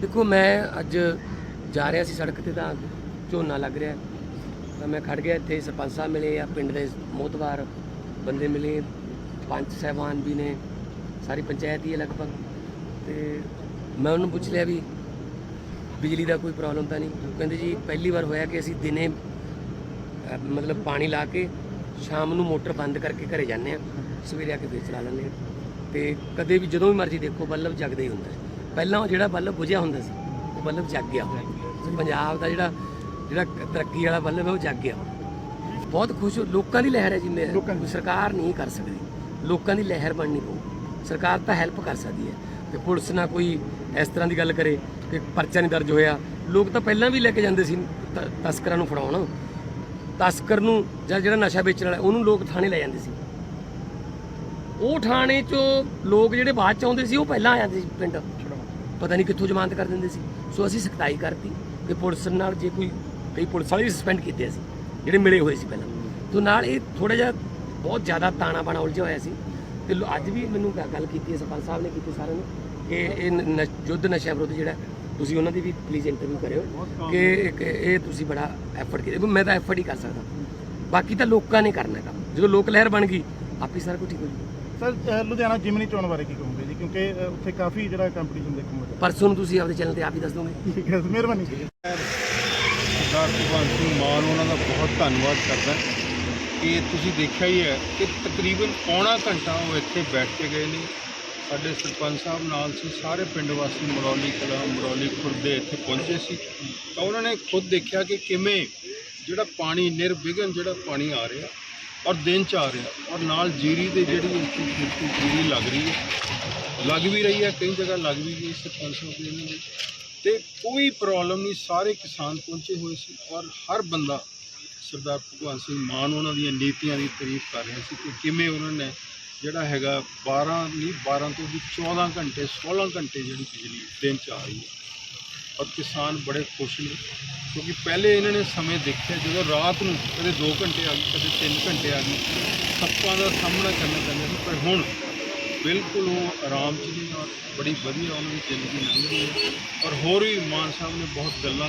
ਦੇਖੋ, ਮੈਂ ਅੱਜ ਜਾ ਰਿਹਾ ਸੀ ਸੜਕ ਤੇ ਤਾਂ ਝੋਨਾ ਲੱਗ ਰਿਹਾ। ਤਾਂ ਮੈਂ ਖੜ ਗਿਆ ਇੱਥੇ, ਸਰਪੰਚ ਸਾਹਿਬ ਮਿਲੇ ਆ, ਪਿੰਡ ਦੇ ਮੋਤਬਾਰ ਬੰਦੇ ਮਿਲੇ, ਪੰਚ ਸਹਿਬਾਨ ਵੀ ਨੇ, ਸਾਰੀ ਪੰਚਾਇਤ ਹੀ ਹੈ ਲਗਭਗ। ਤੇ ਮੈਂ ਉਹਨੂੰ ਪੁੱਛ ਲਿਆ ਵੀ ਬਿਜਲੀ ਦਾ ਕੋਈ ਪ੍ਰੋਬਲਮ ਤਾਂ ਨਹੀਂ? ਕਹਿੰਦੇ ਜੀ, ਪਹਿਲੀ ਵਾਰ ਹੋਇਆ ਕਿ ਅਸੀਂ ਦਿਨੇ ਮਤਲਬ ਪਾਣੀ ਲਾ ਕੇ ਸ਼ਾਮ ਨੂੰ ਮੋਟਰ ਬੰਦ ਕਰਕੇ ਘਰੇ ਜਾਂਦੇ ਆ ਸਵੇਰੇ ਆ ਕੇ ਫੇਰ ਚਲਾ ਲੈਂਦੇ ਆ ਤੇ ਕਦੇ ਵੀ ਜਦੋਂ ਵੀ ਮਰਜ਼ੀ ਦੇਖੋ, ਬੱਲਬ ਜਗਦਾ ਹੀ ਹੁੰਦਾ ਹੈ। ਪਹਿਲਾਂ ਉਹ ਜਿਹੜਾ ਬੱਲਬ ਬੁਝਿਆ ਹੁੰਦਾ ਸੀ ਉਹ ਬੱਲਬ ਜਗ ਗਿਆ ਹੁਣ। ਪੰਜਾਬ ਦਾ ਜਿਹੜਾ ਜਿਹੜਾ ਤਰੱਕੀ ਵਾਲਾ ਬੱਲਬ ਹੈ ਉਹ ਜਗ ਗਿਆ ਬਹੁਤ ਖੁਸ਼ ਲੋਕਾਂ ਦੀ ਲਹਿਰ ਹੈ ਜੀ। ਕੋਈ ਸਰਕਾਰ ਨਹੀਂ ਕਰ ਸਕਦੀ। ਲੋਕਾਂ ਦੀ ਲਹਿਰ ਬਣਨੀ ਪਊ। ਸਰਕਾਰ ਤਾਂ ਹੈਲਪ ਕਰ ਸਕਦੀ ਹੈ। ਤੇ ਪੁਲਿਸ ਨਾ ਕੋਈ ਇਸ ਤਰ੍ਹਾਂ ਦੀ ਗੱਲ ਕਰੇ ਕਿ ਪਰਚਾ ਨਹੀਂ ਦਰਜ ਹੋਇਆ। ਲੋਕ ਤਾਂ ਪਹਿਲਾਂ ਵੀ ਲੈ ਕੇ ਜਾਂਦੇ ਸੀ ਤਸਕਰਾਂ ਨੂੰ ਫੜਾਉਣ। ਤਸਕਰ ਨੂੰ ਜਾਂ ਜਿਹੜਾ ਨਸ਼ਾ ਵੇਚਣ ਵਾਲਾ ਉਹਨੂੰ ਲੋਕ ਥਾਣੇ ਲੈ ਜਾਂਦੇ ਸੀ। ਉਹ ਥਾਣੇ 'ਚੋਂ ਲੋਕ ਜਿਹੜੇ ਬਾਅਦ ਚ ਆਉਂਦੇ ਸੀ ਉਹ ਪਹਿਲਾਂ ਆ ਜਾਂਦੇ ਸੀ ਪਿੰਡ। ਪਤਾ ਨਹੀਂ ਕਿੱਥੋਂ ਜ਼ਮਾਨਤ ਕਰ ਦਿੰਦੇ ਸੀ। ਸੋ ਅਸੀਂ ਸਖਤਾਈ ਕਰਤੀ ਕਿ ਪੁਲਿਸ ਨਾਲ ਜੇ ਕੋਈ, ਕਈ ਪੁਲਿਸ ਵਾਲੇ ਸਸਪੈਂਡ ਕੀਤੇ ਸੀ ਜਿਹੜੇ ਮਿਲੇ ਹੋਏ ਸੀ ਪਹਿਲਾਂ। ਤੋਂ ਨਾਲ ਇਹ ਥੋੜਾ ਜਿਹਾ ਬਹੁਤ ਜ਼ਿਆਦਾ ਤਾਣਾ ਬਾਣਾ ਉਲਝਿਆ ਹੋਇਆ ਸੀ। ਤੇ ਅੱਜ ਵੀ ਮੈਨੂੰ ਗੱਲ ਕੀਤੀ ਹੈ, ਸਰਪੰਚ ਸਾਹਿਬ ਨੇ ਕੀਤੀ ਸਾਰਿਆਂ ਨੂੰ ਕਿ ਇਹ ਨ- ਯੁੱਧ ਨਸ਼ਾ ਵਿਰੁੱਧ ਜਿਹੜਾ, ਤੁਸੀਂ ਉਹਨਾਂ ਦੀ ਵੀ ਪਲੀਜ਼ ਇੰਟਰਵਿਊ ਕਰਿਓ ਕਿ ਇੱਕ ਇਹ ਤੁਸੀਂ ਬੜਾ ਐਫਰਟ ਕੀਤਾ। ਮੈਂ ਤਾਂ ਐਫਰਟ ਹੀ ਕਰ ਸਕਦਾ। ਬਾਕੀ ਤਾਂ ਲੋਕਾਂ ਨੇ ਕਰਨਾ ਕੰਮ। ਜਦੋਂ ਲੋਕ ਲਹਿਰ ਬਣ ਗਈ, ਆਪੇ ਸਾਰਾ ਕੁਝ ਠੀਕ ਹੋ ਜੂ ਸਰ ਲੁਧਿਆਣਾ ਜਿਮਨੀ ਚੋਣ ਬਾਰੇ ਕੀ ਕਹੋਗੇ ਜੀ? ਕਿਉਂਕਿ ਉੱਥੇ ਕਾਫੀ ਜਿਹੜਾ ਕੰਪੀਟੀਸ਼ਨ ਦੇਖਣ ਨੂੰ ਮਿਲਿਆ। ਪਰਸੋਂ ਨੂੰ ਤੁਸੀਂ ਆਪਦੇ ਚੈਨਲ ਤੇ ਆਪ ਹੀ ਦੱਸ ਦੋਗੇ। ਠੀਕ ਹੈ ਮਿਹਰਬਾਨੀ। ਜੀ ਸਰਦਾਰ ਭਗਵੰਤ ਸਿੰਘ ਮਾਨ ਉਹਨਾਂ ਦਾ ਬਹੁਤ ਧੰਨਵਾਦ ਕਰਦਾ। ਕਿ ਤੁਸੀਂ ਦੇਖਿਆ ਹੀ ਹੈ ਕਿ ਤਕਰੀਬਨ ਪੌਣਾ ਘੰਟਾ ਉਹ ਇੱਥੇ ਬੈਠ ਕੇ ਗਏ ਨੇ। ਸਾਡੇ ਸਰਪੰਚ ਸਾਹਿਬ ਨਾਲ ਸੀ ਸਾਰੇ ਪਿੰਡ ਵਾਸੀ ਮਰੌਲੀ ਕਲਾਂ ਮਰੌਲੀ ਖੁਰਦੇ ਇੱਥੇ ਪਹੁੰਚੇ ਸੀ। ਤਾਂ ਉਹਨਾਂ ਨੇ ਖੁਦ ਦੇਖਿਆ ਕਿ ਕਿਵੇਂ ਜਿਹੜਾ ਪਾਣੀ ਨਿਰਵਿਘਨ ਜਿਹੜਾ ਪਾਣੀ ਆ ਰਿਹਾ ਔਰ ਦਿਨ ਚ ਆ ਰਿਹਾ। ਔਰ ਨਾਲ ਜੀਰੀ ਦੇ ਜਿਹੜੀ ਉੱਚੀ ਖੇਤੀ ਜੀਰੀ ਲੱਗ ਰਹੀ ਹੈ। ਲੱਗ ਵੀ ਰਹੀ ਹੈ, ਕਈ ਜਗ੍ਹਾ ਲੱਗ ਵੀ ਗਈ ਸਰਪੰਚ ਸਾਹਿਬ ਦੇ ਇਹਨਾਂ ਦੇ। ਤੇ ਕੋਈ ਪ੍ਰੋਬਲਮ ਨਹੀਂ, ਸਾਰੇ ਕਿਸਾਨ ਪਹੁੰਚੇ ਹੋਏ ਸੀ ਔਰ ਹਰ ਬੰਦਾ ਸਰਦਾਰ ਭਗਵੰਤ ਸਿੰਘ ਮਾਨ ਉਹਨਾਂ ਦੀਆਂ ਨੀਤੀਆਂ ਦੀ ਤਾਰੀਫ ਕਰ ਰਿਹਾ ਸੀ ਕਿ ਕਿਵੇਂ ਉਹਨਾਂ ਨੇ ਜਿਹੜਾ ਹੈਗਾ 12 ਨਹੀਂ 12 ਤੋਂ ਵੀ 14 ਘੰਟੇ 16 ਘੰਟੇ ਜਿਹੜੀ ਬਿਜਲੀ ਦਿਨ ਚ ਆ ਰਹੀ ਹੈ। ਔਰ ਕਿਸਾਨ ਬੜੇ ਖੁਸ਼ ਨੇ, ਕਿਉਂਕਿ ਪਹਿਲੇ ਇਹਨਾਂ ਨੇ ਸਮੇਂ ਦੇਖਿਆ, ਜਦੋਂ ਰਾਤ ਨੂੰ ਕਦੇ 2 ਘੰਟੇ ਆ ਗਈ ਕਦੇ 3 ਘੰਟੇ ਆ ਗਈ ਸੱਪਾਂ ਦਾ ਸਾਹਮਣਾ ਕਰਨਾ ਪੈਂਦਾ ਸੀ, ਪਰ ਹੁਣ ਬਿਲਕੁਲ ਉਹ ਆਰਾਮ ਚ ਨੇ, ਔਰ ਬੜੀ ਵਧੀਆ ਉਹਨਾਂ ਦੀ ਜ਼ਿੰਦਗੀ ਲੰਘ ਰਹੀ ਹੈ। ਔਰ ਹੋਰ ਵੀ ਮਾਨ ਸਾਹਿਬ ਨੇ ਬਹੁਤ ਗੱਲਾਂ